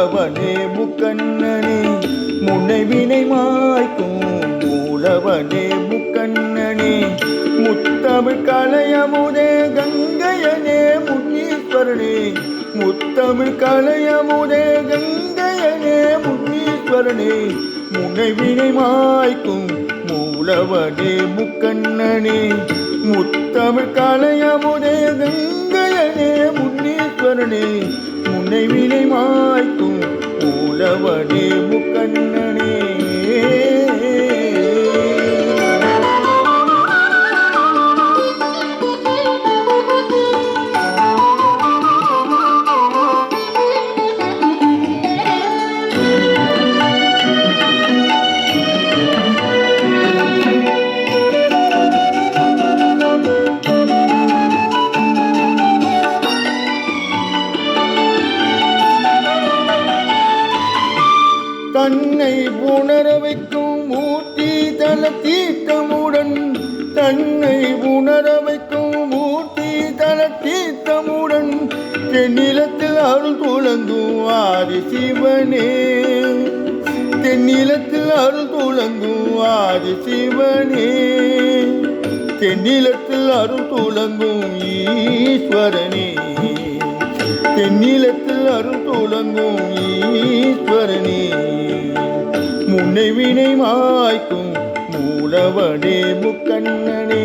மூலவனே முக்கண்ணனே முனைவினை மாய்க்கும் மூலவனே முக்கண்ணனே. முத்தமிழ் கலையமுதே கங்கையனே முன்னீஸ்வரனே. முத்தமிழ் கலையமுதே கங்கையனே முன்னீஸ்வரனே. முனைவினை மாய்க்கும் மூலவனே முக்கண்ணனே. முத்தமிழ் கலையமுதே கங்கையனே முன்னீஸ்வரனே. முனைவினை மாய்க்கும் மூலவனே முக்கண்ணனே. உணர வைக்கும் மூர்த்தி தன தீர்த்தமுடன் தன்னை உணர வைக்கும் மூர்த்தி தன தீர்த்தமுடன் தென்னிலத்தில் அருள் துளங்கும் ஆதி சிவனே தென்னிலத்தில் அருள் துளங்கும் ஆதி சிவனே தென்னிலத்தில் அருள் துளங்கும் ஈஸ்வரனே. தென்னிலத்தில் அருள் துளங்கும் ஈஸ்வரனே. முன்னை வினை மாய்க்கும் மூலவனே முக்கண்ணனே.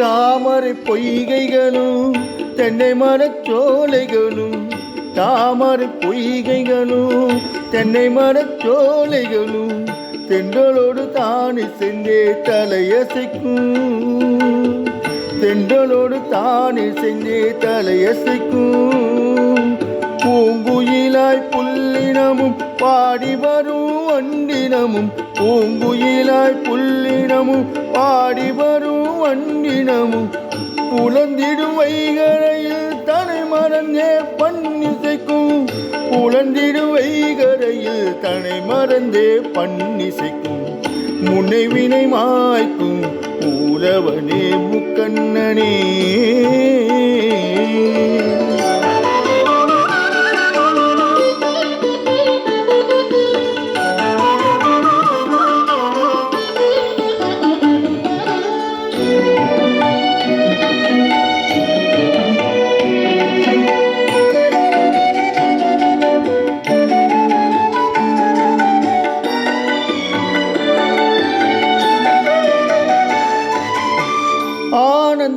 தாமரை பொய்கைகளும் தென்னை மரச்சோலைகளும் தாமரை பொய்கைகளும் தென்னை மரச்சோலைகளும் தென்றலோடு தானே செஞ்சே தலையசைக்கும். தென்றலோடு தானே செஞ்சே தலையசைக்கும். பூங்குயிலாய் புல்லினமும் பாடி வரும் வண்டினமும் பூங்குயிலாய் புல்லினமும் பாடி வரும் வண்டினமும் புலந்திடும் வைகரையில் தனை மறந்தே பன்னிசைக்கும் புலந்திடும் வைகரையில் தனை மறந்தே பண்ணிசைக்கும் முனைவினை மாய்க்கும் மூலவனே முக்கண்ணனே.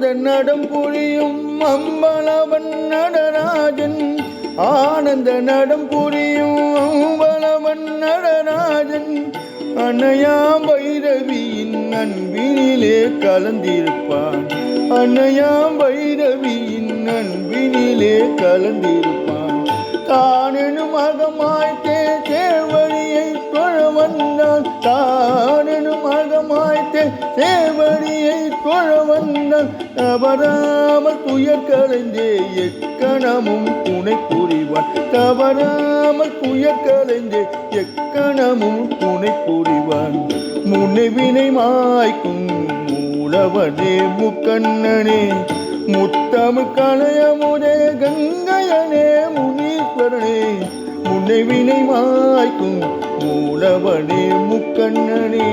ஆனந்த நடம் புரியும் அம்பலவன் நடராஜன். ஆனந்த நடம் புரியும் அம்பலவன் நடராஜன். அன்னையா பைரவியின் அன்பினிலே கலந்திருப்பான். அன்னையா பைரவியின் அன்பினிலே கலந்திருப்பான். தானெனும் அகமாய்த்தே சேவடியை தொழ வந்தான் தானெனும் அகமாய்த்தே சேவடியை தொழ வந்தான் தவறாமல் துயர் கலைந்தே எக்கணமும் துணை புரிவான் தவறாமல் துயர் கலைந்தே எக்கணமும் துணை புரிவான் முனைவினை மாய்க்கும் மூலவனே முக்கண்ணனே. முத்தமு கலையமுதே கங்கையனே முனீஸ்வரனே. முனைவினை மாய்க்கும் மூலவனே முக்கண்ணனே.